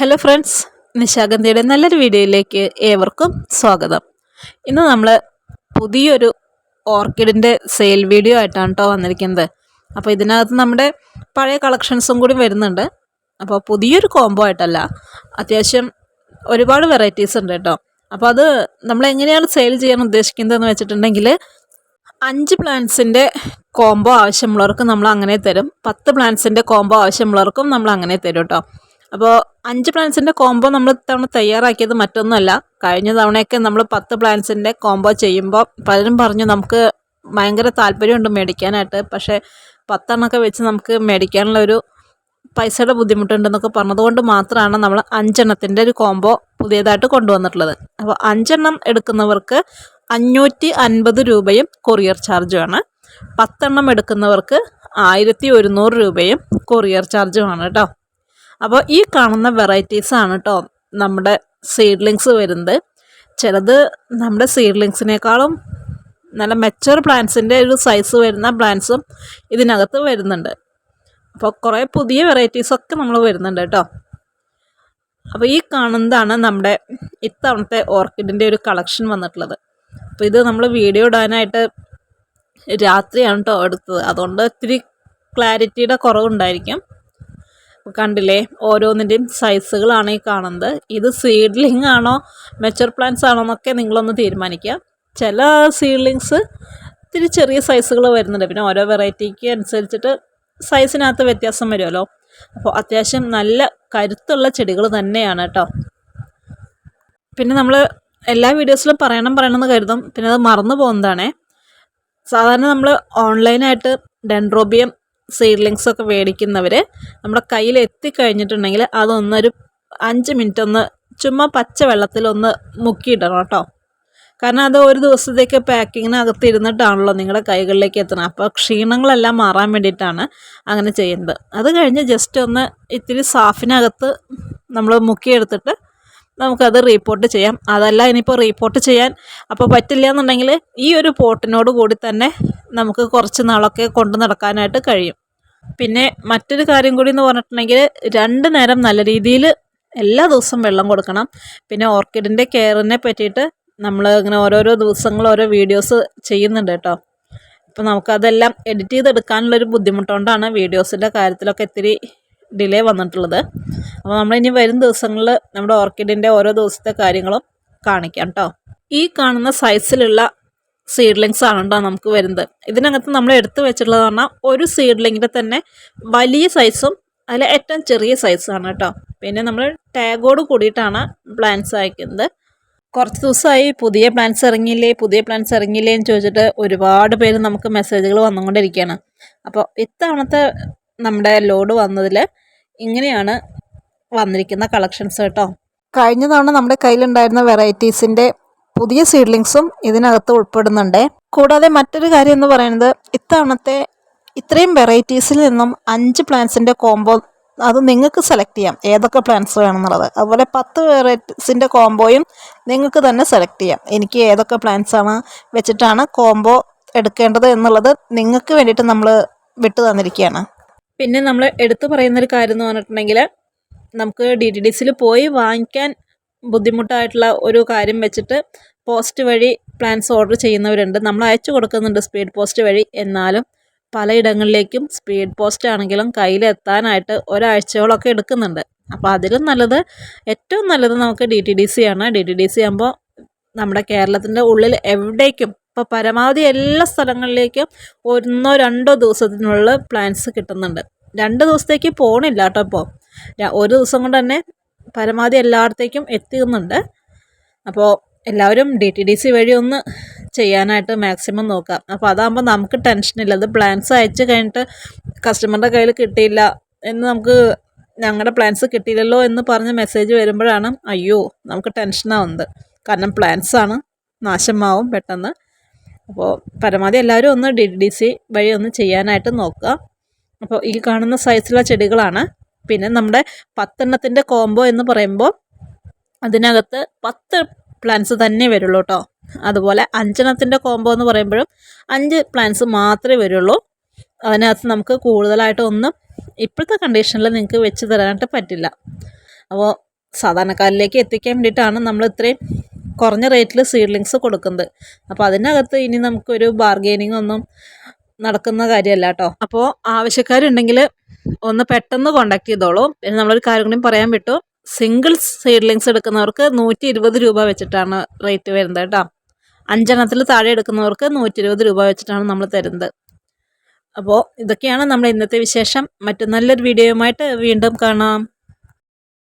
Hello friends നിശാഗന്ധിയുടെ നല്ലൊരു വീഡിയോയിലേക്ക് ഏവർക്കും സ്വാഗതം. ഇന്ന് നമ്മൾ പുതിയൊരു ഓർക്കിഡിന്റെ സെയിൽ വീഡിയോ ആയിട്ടാണ് കേട്ടോ വന്നിരിക്കുന്നത്. അപ്പോൾ ഇതിനകത്ത് നമ്മുടെ പഴയ കളക്ഷൻസും കൂടി വരുന്നുണ്ട്. അപ്പോൾ പുതിയൊരു കോംബോ ആയിട്ടല്ല അത്യാവശ്യം ഒരുപാട് വെറൈറ്റീസ് ഉണ്ട് കേട്ടോ അപ്പോൾ അത് നമ്മൾ എങ്ങനെയാണ് സെയിൽ ചെയ്യാൻ ഉദ്ദേശിക്കുന്നതെന്ന് വെച്ചിട്ടുണ്ടെങ്കിൽ അഞ്ച് പ്ലാന്റ്സിന്റെ കോംബോ ആവശ്യമുള്ളവർക്ക് നമ്മൾ അങ്ങനെ തരും. പത്ത് പ്ലാന്റ്സിന്റെ കോംബോ ആവശ്യമുള്ളവർക്കും നമ്മൾ അങ്ങനെ തരും കേട്ടോ അപ്പോൾ അഞ്ച് പ്ലാൻസിന്റെ കോംബോ നമ്മൾ ഇത്തവണ തയ്യാറാക്കിയത് മറ്റൊന്നുമല്ല കഴിഞ്ഞ തവണയൊക്കെ നമ്മൾ പത്ത് പ്ലാൻസിന്റെ കോംബോ ചെയ്യുമ്പോൾ പലരും പറഞ്ഞു നമുക്ക് ഭയങ്കര താല്പര്യമുണ്ട് മേടിക്കാനായിട്ട്. പക്ഷേ പത്തെണ്ണമൊക്കെ വെച്ച് നമുക്ക് മേടിക്കാനുള്ള ഒരു പൈസയുടെ ബുദ്ധിമുട്ടുണ്ടെന്നൊക്കെ പറഞ്ഞതുകൊണ്ട് മാത്രമാണ് നമ്മൾ അഞ്ചെണ്ണത്തിന്റെ ഒരു കോംബോ പുതിയതായിട്ട് കൊണ്ടുവന്നിട്ടുള്ളത്. അപ്പോൾ അഞ്ചെണ്ണം എടുക്കുന്നവർക്ക് അഞ്ഞൂറ്റി അൻപത് രൂപയും കൊറിയർ ചാർജുമാണ് പത്തെണ്ണം എടുക്കുന്നവർക്ക് ആയിരത്തി ഒരുന്നൂറ് രൂപയും കൊറിയർ ചാർജുമാണ് കേട്ടോ. അപ്പോൾ ഈ കാണുന്ന വെറൈറ്റീസാണ് കേട്ടോ നമ്മുടെ സീഡ്ലിങ്സ് വരുന്നത്. ചിലത് നമ്മുടെ സീഡ്ലിങ്സിനേക്കാളും നല്ല മെച്ചർ പ്ലാന്റ്സിന്റെ ഒരു സൈസ് വരുന്ന പ്ലാന്റ്സും ഇതിനകത്ത് വരുന്നുണ്ട്. അപ്പോൾ കുറേ പുതിയ വെറൈറ്റീസൊക്കെ നമ്മൾ വരുന്നുണ്ട് കേട്ടോ അപ്പോൾ ഈ കാണുന്നതാണ് നമ്മുടെ ഇത്തവണത്തെ ഓർക്കിഡിന്റെ ഒരു കളക്ഷൻ വന്നിട്ടുള്ളത്. അപ്പോൾ ഇത് നമ്മൾ വീഡിയോ ഇടാനായിട്ട് രാത്രിയാണ് കേട്ടോ എടുത്തത്. അതുകൊണ്ട് ഇത്തിരി ക്ലാരിറ്റിയുടെ കുറവുണ്ടായിരിക്കും. കണ്ടില്ലേ? ഓരോന്നിന്റെയും സൈസുകളാണ് ഈ കാണുന്നത്. ഇത് സീഡ്ലിംഗ് ആണോ മെച്ചർ പ്ലാന്റ്സ് ആണോ എന്നൊക്കെ നിങ്ങളൊന്ന് തീരുമാനിക്കുക. ചില സീഡ്ലിങ്സ് ഇത്തിരി ചെറിയ സൈസുകൾ വരുന്നുണ്ട്. പിന്നെ ഓരോ വെറൈറ്റിക്ക് അനുസരിച്ചിട്ട് സൈസിനകത്ത് വ്യത്യാസം വരുമല്ലോ. അപ്പോൾ അത്യാവശ്യം നല്ല കരുത്തുള്ള ചെടികൾ തന്നെയാണ് കേട്ടോ. പിന്നെ നമ്മൾ എല്ലാ വീഡിയോസിലും പറയണം പറയണമെന്ന് കരുതും. പിന്നെ അത് മറന്നു പോകുന്നതാണേ. സാധാരണ നമ്മൾ ഓൺലൈനായിട്ട് ഡെൻഡ്രോബിയം സീഡ്ലിങ്സ് ഒക്കെ മേടിക്കുന്നവർ നമ്മുടെ കയ്യിൽ എത്തിക്കഴിഞ്ഞിട്ടുണ്ടെങ്കിൽ അതൊന്നൊരു അഞ്ച് മിനിറ്റ് ഒന്ന് ചുമ്മാ പച്ച വെള്ളത്തിൽ ഒന്ന് മുക്കിയിടണം കേട്ടോ. കാരണം അത് ഒരു ദിവസത്തേക്ക് പാക്കിങ്ങിനകത്ത് ഇരുന്നിട്ടാണല്ലോ നിങ്ങളുടെ കൈകളിലേക്ക് എത്തണം അപ്പോൾ ക്ഷീണങ്ങളെല്ലാം മാറാൻ വേണ്ടിയിട്ടാണ് അങ്ങനെ ചെയ്യുന്നത്. അത് കഴിഞ്ഞ് ജസ്റ്റ് ഒന്ന് ഇത്തിരി സാഫിനകത്ത് നമ്മൾ മുക്കിയെടുത്തിട്ട് നമുക്കത് റീപ്പോർട്ട് ചെയ്യാം. അതല്ല ഇനിയിപ്പോൾ റീപ്പോർട്ട് ചെയ്യാൻ അപ്പോൾ പറ്റില്ല എന്നുണ്ടെങ്കിൽ ഈ ഒരു പോട്ടിനോട് കൂടി തന്നെ നമുക്ക് കുറച്ച് നാളൊക്കെ കൊണ്ടു നടക്കാനായിട്ട് കഴിയും. പിന്നെ മറ്റൊരു കാര്യം കൂടി എന്ന് പറഞ്ഞിട്ടുണ്ടെങ്കിൽ രണ്ട് നേരം നല്ല രീതിയിൽ എല്ലാ ദിവസവും വെള്ളം കൊടുക്കണം. പിന്നെ ഓർക്കിഡിന്റെ കെയറിനെ പറ്റിയിട്ട് നമ്മൾ ഇങ്ങനെ ഓരോരോ ദിവസങ്ങൾ ഓരോ വീഡിയോസ് ചെയ്യുന്നുണ്ട് കേട്ടോ. അപ്പോൾ നമുക്കതെല്ലാം എഡിറ്റ് ചെയ്തെടുക്കാനുള്ളൊരു ബുദ്ധിമുട്ടുകൊണ്ടാണ് വീഡിയോസിന്റെ കാര്യത്തിലൊക്കെ ഇത്തിരി ഡിലേ വന്നിട്ടുള്ളത്. അപ്പോൾ നമ്മളിനി വരും ദിവസങ്ങളിൽ നമ്മുടെ ഓർക്കിഡിന്റെ ഓരോ ദിവസത്തെ കാര്യങ്ങളും കാണിക്കാം കേട്ടോ. ഈ കാണുന്ന സൈസിലുള്ള സീഡ്ലിങ്സ് ആണ് കേട്ടോ നമുക്ക് വരുന്നത്. ഇതിനകത്ത് നമ്മൾ എടുത്തു വെച്ചിട്ടുള്ളത് പറഞ്ഞാൽ ഒരു സീഡ്ലിങ്ങിന്റെ തന്നെ വലിയ സൈസും അതിൽ ഏറ്റവും ചെറിയ സൈസാണ് കേട്ടോ. പിന്നെ നമ്മൾ ടാഗോട് കൂടിയിട്ടാണ് പ്ലാന്റ്സ് അയക്കുന്നത്. കുറച്ച് ദിവസമായി പുതിയ പ്ലാന്റ്സ് ഇറങ്ങിയില്ലേ പുതിയ പ്ലാന്റ്സ് ഇറങ്ങിയില്ലേ എന്ന് ചോദിച്ചിട്ട് ഒരുപാട് പേര് നമുക്ക് മെസ്സേജുകൾ വന്നുകൊണ്ടിരിക്കുകയാണ്. അപ്പോൾ ഇത്തവണത്തെ നമ്മുടെ ലോഡ് വന്നതിൽ ഇങ്ങനെയാണ് വന്നിരിക്കുന്ന കളക്ഷൻസ് കേട്ടോ. കഴിഞ്ഞ തവണ നമ്മുടെ കയ്യിലുണ്ടായിരുന്ന വെറൈറ്റീസിന്റെ പുതിയ സീഡ്ലിങ്സും ഇതിനകത്ത് ഉൾപ്പെടുന്നുണ്ട്. കൂടാതെ മറ്റൊരു കാര്യം എന്ന് പറയുന്നത് ഇത്തവണത്തെ ഇത്രയും വെറൈറ്റീസിൽ നിന്നും അഞ്ച് പ്ലാന്റ്സിന്റെ കോംബോ അത് നിങ്ങൾക്ക് സെലക്ട് ചെയ്യാം. ഏതൊക്കെ പ്ലാന്റ്സ് വേണമെന്നുള്ളത്. അതുപോലെ പത്ത് വെറൈറ്റീസിന്റെ കോംബോയും നിങ്ങൾക്ക് തന്നെ സെലക്ട് ചെയ്യാം. എനിക്ക് ഏതൊക്കെ പ്ലാന്റ്സ് ആണ് വെച്ചിട്ടാണ് കോംബോ എടുക്കേണ്ടത് എന്നുള്ളത് നിങ്ങൾക്ക് വേണ്ടിയിട്ട് നമ്മൾ വിട്ടു തന്നിരിക്കുകയാണ്. പിന്നെ നമ്മൾ എടുത്തു പറയുന്നൊരു കാര്യം എന്ന് പറഞ്ഞിട്ടുണ്ടെങ്കിൽ നമുക്ക് ഡി ഡി സിയിൽ പോയി വാങ്ങിക്കാൻ ബുദ്ധിമുട്ടായിട്ടുള്ള ഒരു കാര്യം വെച്ചിട്ട് പോസ്റ്റ് വഴി പ്ലാൻസ് ഓർഡർ ചെയ്യുന്നവരുണ്ട്. നമ്മൾ അയച്ചു കൊടുക്കുന്നുണ്ട് സ്പീഡ് പോസ്റ്റ് വഴി. എന്നാലും പലയിടങ്ങളിലേക്കും സ്പീഡ് പോസ്റ്റ് ആണെങ്കിലും കയ്യിലെത്താനായിട്ട് ഒരാഴ്ചകളൊക്കെ എടുക്കുന്നുണ്ട്. അപ്പോൾ അതിലും നല്ലത് ഏറ്റവും നല്ലത് നമുക്ക് ഡി ടി ഡി സി ആണ്. ഡി ടി ഡി സി ആകുമ്പോൾ നമ്മുടെ കേരളത്തിന്റെ ഉള്ളിൽ എവിടേക്കും ഇപ്പോൾ പരമാവധി എല്ലാ സ്ഥലങ്ങളിലേക്കും ഒന്നോ രണ്ടോ ദിവസത്തിനുള്ളിൽ പ്ലാൻസ് കിട്ടുന്നുണ്ട്. രണ്ട് ദിവസത്തേക്ക് പോകണില്ല കേട്ടോ ഇപ്പോൾ ഒരു ദിവസം കൊണ്ട് തന്നെ പരമാവധി എല്ലായിടത്തേക്കും എത്തിക്കുന്നുണ്ട്. അപ്പോൾ എല്ലാവരും ഡി ടി ഡി സി വഴി ഒന്ന് ചെയ്യാനായിട്ട് മാക്സിമം നോക്കാം. അപ്പോൾ അതാകുമ്പോൾ നമുക്ക് ടെൻഷനില്ല അത് പ്ലാൻസ് അയച്ച് കഴിഞ്ഞിട്ട് കസ്റ്റമറുടെ കയ്യിൽ കിട്ടിയില്ല എന്ന് നമുക്ക് ഞങ്ങളുടെ പ്ലാൻസ് കിട്ടിയില്ലല്ലോ എന്ന് പറഞ്ഞ് മെസ്സേജ് വരുമ്പോഴാണ് അയ്യോ നമുക്ക് ടെൻഷനാവുന്നത് കാരണം പ്ലാൻസാണ് നാശമാവും പെട്ടെന്ന്. അപ്പോൾ പരമാവധി എല്ലാവരും ഒന്ന് ഡി ഡി സി വഴി ഒന്ന് ചെയ്യാനായിട്ട് നോക്കുക. അപ്പോൾ ഈ കാണുന്ന സൈസിലുള്ള ചെടികളാണ്. പിന്നെ നമ്മുടെ പത്തെണ്ണത്തിന്റെ കോംബോ എന്ന് പറയുമ്പോൾ അതിനകത്ത് പത്ത് പ്ലാന്റ്സ് തന്നെ വരുള്ളൂ കേട്ടോ അതുപോലെ അഞ്ചെണ്ണത്തിന്റെ കോംബോ എന്ന് പറയുമ്പോഴും അഞ്ച് പ്ലാന്റ്സ് മാത്രമേ വരുള്ളൂ. അതിനകത്ത് നമുക്ക് കൂടുതലായിട്ട് ഒന്നും ഇപ്പോഴത്തെ കണ്ടീഷനിൽ നിങ്ങൾക്ക് വെച്ച് തരാനായിട്ട് പറ്റില്ല. അപ്പോൾ സാധാരണക്കാരിലേക്ക് എത്തിക്കാൻ വേണ്ടിയിട്ടാണ് നമ്മൾ ഇത്രയും കുറഞ്ഞ റേറ്റിൽ സീഡ്ലിങ്സ് കൊടുക്കുന്നത്. അപ്പോൾ അതിനകത്ത് ഇനി നമുക്കൊരു ബാർഗെയിനിങ് ഒന്നും നടക്കുന്ന കാര്യമല്ല കേട്ടോ അപ്പോൾ ആവശ്യക്കാരുണ്ടെങ്കിൽ ഒന്ന് പെട്ടെന്ന് കോണ്ടാക്ട് ചെയ്തോളൂ. പിന്നെ നമ്മളൊരു കാര്യം കൂടി പറയാൻ വിട്ടു. സിംഗിൾ സീഡ്ലിങ്സ് എടുക്കുന്നവർക്ക് നൂറ്റി ഇരുപത് രൂപ വെച്ചിട്ടാണ് റേറ്റ് വരുന്നത് കേട്ടോ. അഞ്ചെണ്ണത്തിൽ താഴെ എടുക്കുന്നവർക്ക് നൂറ്റി ഇരുപത് രൂപ വെച്ചിട്ടാണ് നമ്മൾ തരുന്നത്. അപ്പോൾ ഇതൊക്കെയാണ് നമ്മുടെ ഇന്നത്തെ വിശേഷം. മറ്റു നല്ലൊരു വീഡിയോയുമായിട്ട് വീണ്ടും കാണാം.